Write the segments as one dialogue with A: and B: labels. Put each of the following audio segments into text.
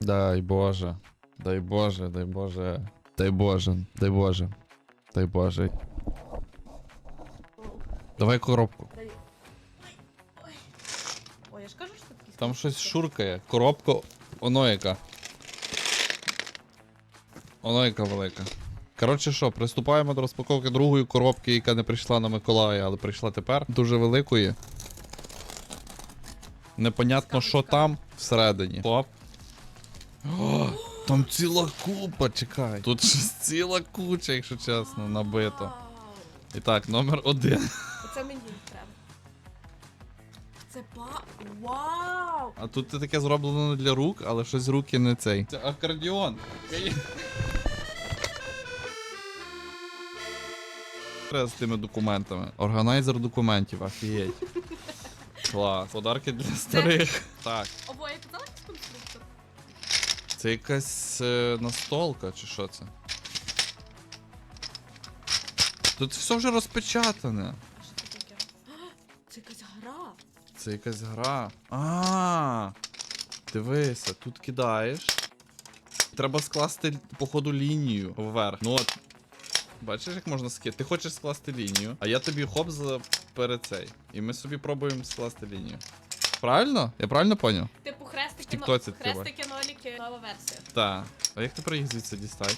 A: Дай Боже. Дай Боже, дай Боже. Дай Боже, дай Боже. Дай Боже. Давай коробку.
B: Дай. Ой. Ой, я ж кажу, що такі.
A: Там щось шуркає. Коробка. Оно яка. Оно яка велика. Коротше що, приступаємо до розпаковки другої коробки, яка не прийшла на Миколая, але прийшла тепер. Дуже великої. Непонятно, що там всередині. Оп. О, там ціла купа, чекай. Тут щось ціла куча, якщо чесно, набито. І так, номер один.
B: Оце мені треба. Це па. Вау!
A: А тут це таке зроблено не для рук, але щось руки не цей. Це акордіон. З тими документами. Органайзер документів, офігеть. Клас. Подарки для старих. Так.
B: Ого,
A: Це якась е, настолка, чи що це? Тут все вже розпечатане.
B: Що це таке? А, Це якась гра.
A: Це якась гра. А, дивися, тут кидаєш. Треба скласти, походу, лінію вверх. Ну от. Бачиш, як можна скидати? Ти хочеш скласти лінію, а я тобі хоп за перед цей. І ми собі пробуємо скласти лінію. Правильно? Я правильно поняв?
B: Типу хрестики, но...
A: тіктоці треба.
B: хрестики ноліки, нова версія.
A: Так. А як тепер їх звідси дістати?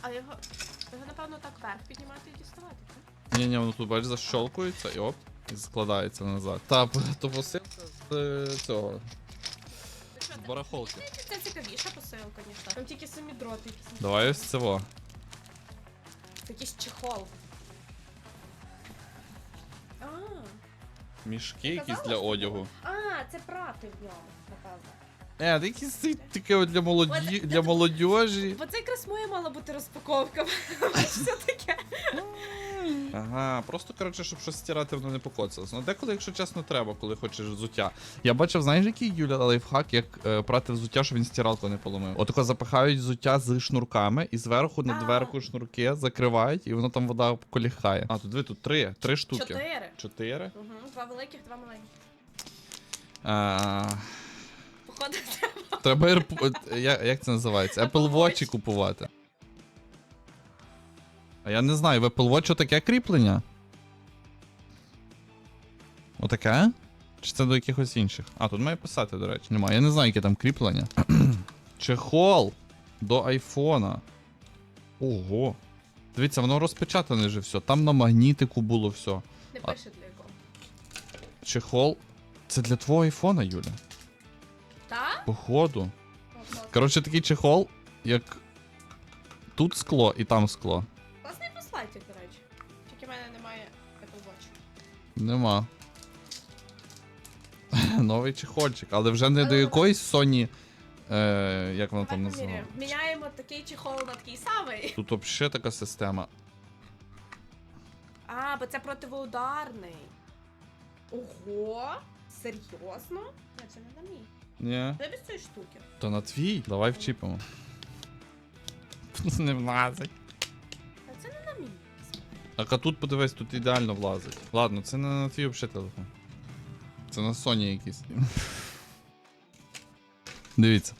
B: А його. Його, напевно, так вверх піднімати і діставати, так?
A: Ні, ні, воно тут бачиш, защолкується і оп, і складається назад. Та, то посилка з е, цього.
B: Ти що,
A: З
B: ти-
A: барахолки.
B: Це цікавіша посилка, ніж та. Там тільки самі дроти якісь.
A: Давай ось цього.
B: Якийсь чехол. А,
A: Мішки якісь для одягу.
B: А, це прати в ньому, напевно.
A: Е, ти якісь таке от для молоді...
B: От,
A: для молодіжі.
B: Бо це якраз моя мала бути розпаковка. Все таке.
A: Ага, просто коротше, щоб щось стирати, воно не покоцалось. Ну деколи, якщо чесно, треба, коли хочеш взуття. Я бачив, знаєш, який Юля лайфхак, як е, прати взуття, щоб він стиралку не поломив. Отако запихають взуття з шнурками і зверху на
B: А.
A: дверку шнурки закривають, і воно там вода коліхає. А, тут диви, тут три. Три штуки.
B: Чотири.
A: Чотири.
B: Угу, два великих, два маленьких.
A: А,
B: Походу,
A: треба AirPod- от, я- як це називається? Apple Watch купувати. А я не знаю, в Apple Watch таке кріплення? Отаке? Чи це до якихось інших? А, тут має писати, до речі. Немає. Я не знаю, яке там кріплення. Чехол до айфона. Ого. Дивіться, воно розпечатане вже все. Там на магнітику було все.
B: не пише для якого.
A: Чехол. Це для твого айфона, Юля.
B: Та?
A: Походу.
B: От, от.
A: Коротше, такий чехол, як тут скло і там скло.
B: Класний послайтик, до речі. Тільки в мене немає Apple Watch.
A: Нема. Новий чехольчик, але вже не до якоїсь Sony. Е, як воно
B: Давай
A: там
B: поміряємо.
A: називається?
B: Міняємо такий чехол на такий самий.
A: Тут взагалі така система.
B: А, бо це противоударний. Ого! Серйозно? Ні, це не на мій.
A: Ні.
B: Де без цієї штуки?
A: То на твій. Давай вчіпимо. Не влазить.
B: Та це не на мій.
A: Так а тут подивись, тут ідеально влазить. Ладно, це не на твій взагалі телефон. Це на Sony якийсь. Дивіться.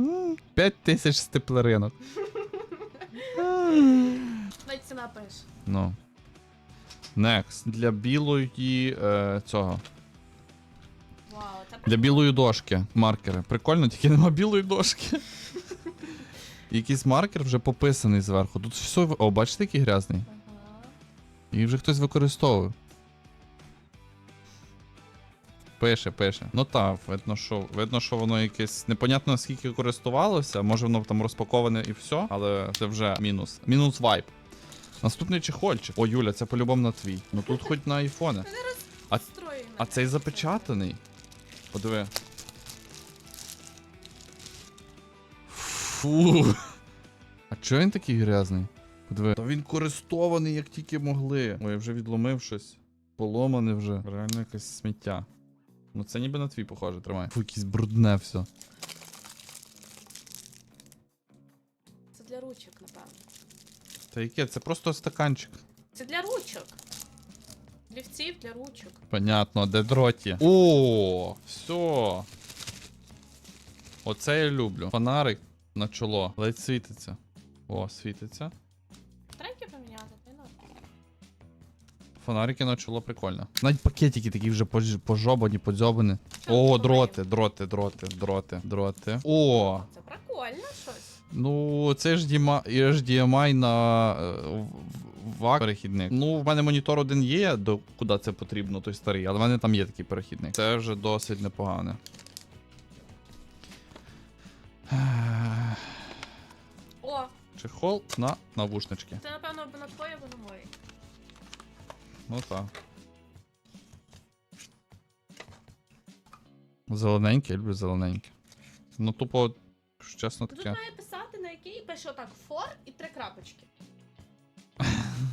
A: М, П'ять тисяч степлеринок.
B: Навіть ціна пише.
A: Ну. Next. Для білої е, цього.
B: Вау,
A: Для білої дошки. Маркери. Прикольно, тільки нема білої дошки. Якийсь маркер вже пописаний зверху. Тут все. О, бачите, який грязний?
B: Ага.
A: Їх вже хтось використовує. Пише, пише. Ну так, видно, що видно, що воно якесь непонятно наскільки користувалося. Може воно там розпаковане і все, але це вже мінус. Мінус вайп. Наступний чехольчик. О, Юля, це по-любому на твій. Ну тут хоч на айфони. А- А цей запечатаний. Подиви. Фу. А чого він такий грязний? Подиви. Та він користований, як тільки могли. Ой, я вже відломив щось. Поломане вже. Реально якесь сміття. Ну це ніби на твій похоже, тримай. Фу, якесь брудне все. Та яке? Це просто стаканчик.
B: Це для ручок. Дрівців для ручок.
A: Понятно, де дроті. О, все. Оце я люблю. Фонарик на чоло. Ледь світиться. О, світиться.
B: Треки поміняти, ти ну.
A: Фонарики на чоло прикольно. Навіть пакетики такі вже пож- пожобані, подзьобані.
B: Що
A: О,
B: ти
A: дроти, дроти, дроти, дроти, дроти. О,
B: Це прикольно щось.
A: Ну це ж DMI, є на е, ВАК перехідник. Ну, в мене монітор один є, до куди це потрібно, той старий, але в мене там є такий перехідник. Це вже досить непогане.
B: О,
A: Чехол на навушнички.
B: це напевно або на твоє, або на моє.
A: Ну так. Зелененьке, я люблю зелененьке. Ну, тупо, чесно
B: Тут
A: таке.
B: Який пише отак фор і три крапочки.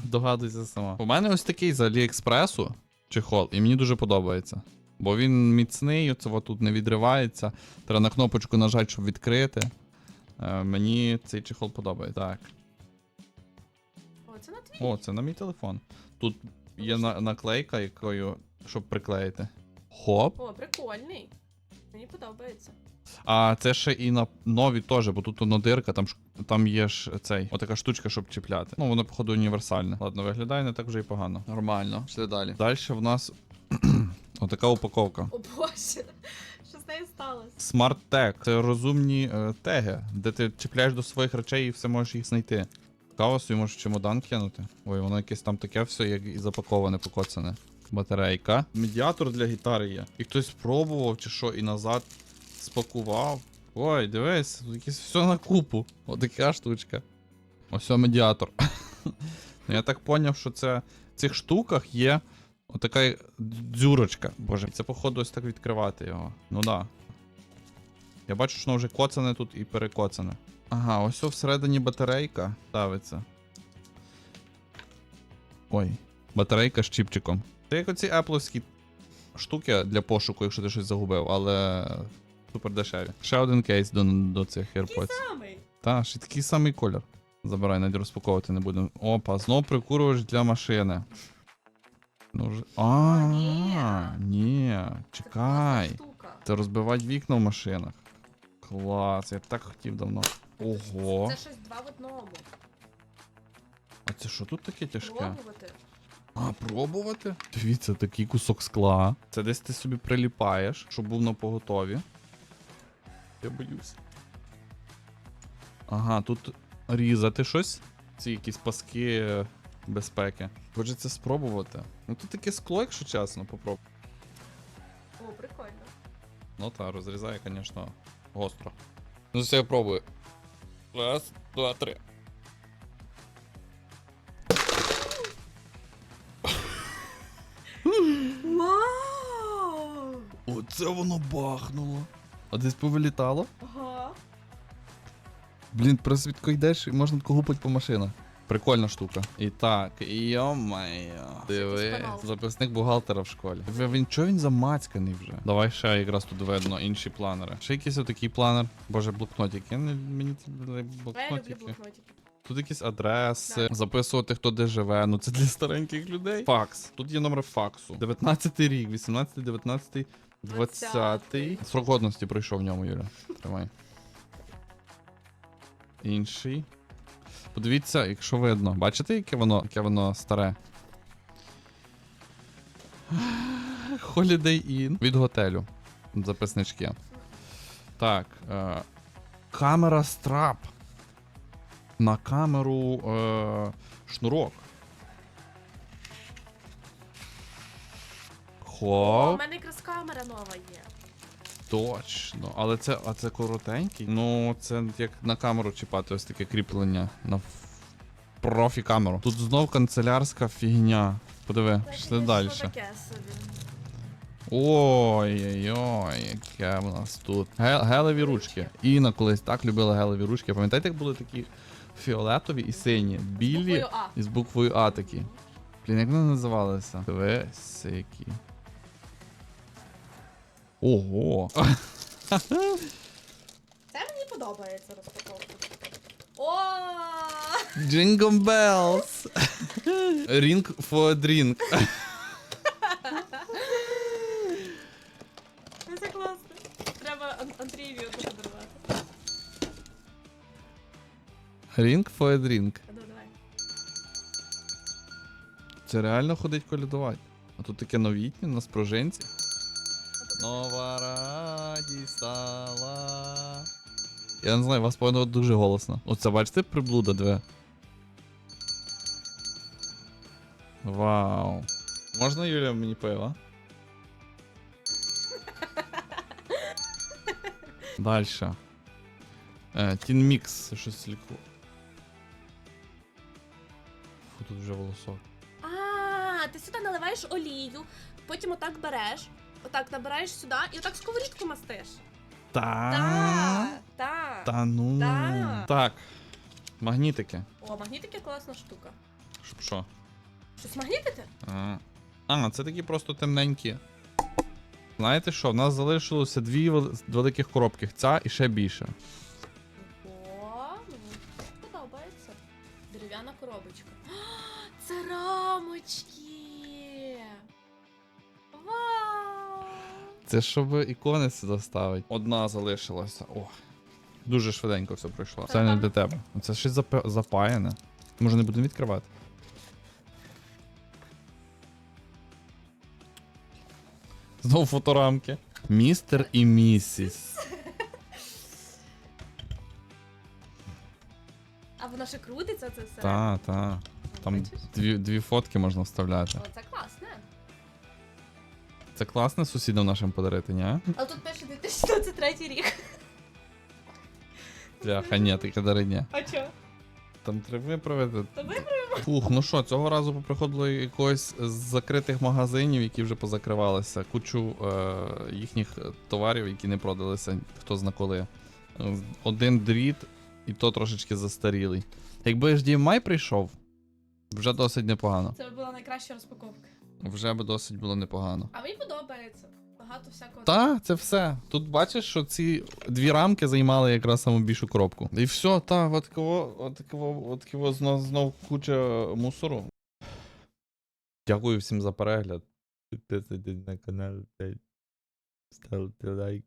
A: Догадуйся сама. У мене ось такий з Аліекспресу чехол, і мені дуже подобається. Бо він міцний, оце тут не відривається. Треба на кнопочку нажати, щоб відкрити. Е, мені цей чехол подобається. Так.
B: О, це на твій.
A: О, це на мій телефон. Тут є на- наклейка, якою, щоб приклеїти. Хоп.
B: О, прикольний. Мені подобається.
A: А це ще і на нові теж, бо тут воно дирка, там, ж- там є ж цей, отака штучка, щоб чіпляти. Ну, воно, походу, універсальне. Ладно, виглядає не так вже і погано. Нормально. Пішли далі. Далі в нас отака упаковка.
B: О боже, що з нею сталося?
A: Smart Tag. Це розумні е, теги, де ти чіпляєш до своїх речей і все можеш їх знайти. Цікаво, собі можеш чемодан кинути. Ой, воно якесь там таке все, як і запаковане, покоцане. Батарейка. Медіатор для гітари є. І хтось спробував чи що, і назад спакував. Ой, дивись, тут все на купу. Отака штучка. Ось медіатор. Ну, Я так поняв, що це в цих штуках є отака дзюрочка. Боже, це походу ось так відкривати його. Ну да. Я бачу, що воно вже коцане тут і перекоцане. Ага, ось всередині батарейка ставиться. Ой, батарейка з чіпчиком. Це як оці епловські штуки для пошуку, якщо ти щось загубив, але супер дешеві. Ще один кейс до, до цих AirPods.
B: Самий.
A: Та, ще такий самий колір. Забирай, навіть розпаковувати не будемо. Опа, знов прикурювач для машини. Ну вже. А,
B: ні.
A: ні, чекай. Це розбивати вікна в машинах. Клас, я так хотів давно. Ого.
B: Це щось два в одному.
A: А це що тут таке тяжке?
B: Пробувати.
A: А, пробувати? Дивіться, такий кусок скла. Це десь ти собі приліпаєш, щоб був на поготові. Я боюсь. Ага, тут різати щось. Ці якісь паски безпеки. Хочеться спробувати. Ну тут таке скло, якщо чесно, попробуй.
B: О, прикольно.
A: Ну та, розрізає, звісно, гостро. Ну, все я пробую. Раз, два, три. Оце воно бахнуло. А десь повилітало?
B: Ага.
A: Блін, просто відко йдеш і можна тако по машинах. Прикольна штука. І так, йо-моє. Диви, записник бухгалтера в школі. Він чого він замацьканий вже? Давай ще якраз тут видно інші планери. Ще якийсь отакий планер. Боже, блокнотик. Я не мені ці
B: А я люблю
A: блокнотики.
B: блокнотики.
A: Тут якісь адреси,
B: Да.
A: записувати, хто де живе. Ну це для стареньких людей. Факс. Тут є номер факсу. 19 рік, 18, 19, 20. Срок годності пройшов в ньому, Юля. Тримай. Інший. Подивіться, якщо видно. Бачите, яке воно, яке воно старе? Holiday Inn від готелю. Записнички. Так. Е, камера страп. На камеру е, шнурок.
B: О, у
A: Хоп.
B: Камера нова є.
A: Точно. Але це, а це коротенький? Ну, це як на камеру чіпати, ось таке кріплення на профі-камеру. Тут знов канцелярська фігня. Подиви, пішли далі.
B: таке собі.
A: Ой-ой-ой, яке в нас тут. Гел- гелеві ручки. Інна колись так любила гелеві ручки. Пам'ятаєте, як були такі фіолетові і сині, білі
B: А.
A: і з буквою А такі. Блін, як вони називалися? Дивись, які. Ого.
B: Це мені подобається розпаковка. О!
A: Jingle bells. Ring for a. Це класно.
B: Треба Ан- Андрієві одну подарувати.
A: Ring for a
B: ну,
A: Це реально ходить колядувати. А тут таке новітнє на спружинці. Нова радість стала. Я не знаю, вас повинно дуже голосно. Оце бачите приблуда две. Вау. Можна Юля мені пиво? Дальше. Е, Тін Мікс, щось ліку. Фу, тут вже волосок.
B: А, ти сюди наливаєш олію, потім отак береш, отак набираєш сюди і отак сковорідку мастиш.
A: Та.
B: Так, так.
A: Та ну.
B: Та.
A: Так. Магнітики.
B: О, магнітики класна штука.
A: Щоб що?
B: Щось магнітити?
A: А. а, це такі просто темненькі. Знаєте що? В нас залишилося дві вел- великих коробки. Ця і ще більше.
B: О, мені подобається. Дерев'яна коробочка. А, Це рамочки.
A: Це щоб ікони сюди ставити. Одна залишилася. О. Дуже швиденько все пройшло. Це не для тебе. Це щось запа- запаяне. Може не будемо відкривати. Знову фоторамки. Містер і місіс.
B: А воно ще крутиться це все.
A: Та, та. Там
B: Бачиш?
A: дві, дві фотки можна вставляти.
B: О, це класне.
A: Це класно сусідам нашим подарити, ні?
B: Але тут пише 2023 рік.
A: Бляха, ні, таке дарення.
B: А чо?
A: Там треба виправити.
B: То ви
A: Фух, ну що, цього разу поприходило якогось з закритих магазинів, які вже позакривалися. Кучу е, їхніх товарів, які не продалися, хто зна коли. Один дріт, і то трошечки застарілий. Якби HDMI прийшов, вже досить непогано.
B: Це була найкраща розпаковка.
A: Вже би досить було непогано.
B: А мені подобається. Багато всякого.
A: Та, це все. Тут бачиш, що ці дві рамки займали якраз саму більшу коробку. І все, та, от кого, от кого, от кого знов, знов куча мусору. Дякую всім за перегляд. Підписуйтесь на канал, ставте лайк.